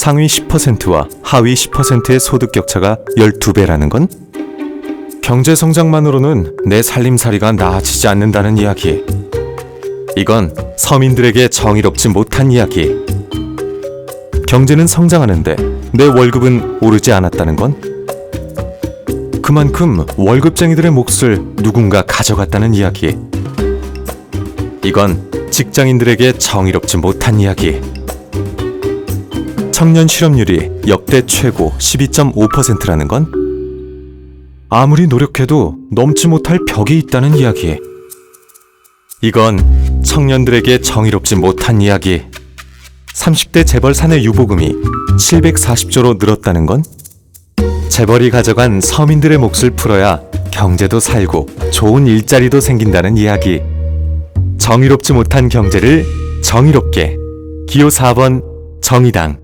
상위 10%와 하위 10%의 소득 격차가 12배라는 건 경제 성장만으로는 내 살림살이가 나아지지 않는다는 이야기. 이건 서민들에게 정의롭지 못한 이야기. 경제는 성장하는데 내 월급은 오르지 않았다는 건 그만큼 월급쟁이들의 몫을 누군가 가져갔다는 이야기. 이건 직장인들에게 정의롭지 못한 이야기. 청년 실업률이 역대 최고 12.5%라는 건 아무리 노력해도 넘지 못할 벽이 있다는 이야기. 이건 청년들에게 정의롭지 못한 이야기. 30대 재벌 사내 유보금이 740조로 늘었다는 건 재벌이 가져간 서민들의 몫을 풀어야 경제도 살고 좋은 일자리도 생긴다는 이야기. 정의롭지 못한 경제를 정의롭게. 기호 4번 정의당.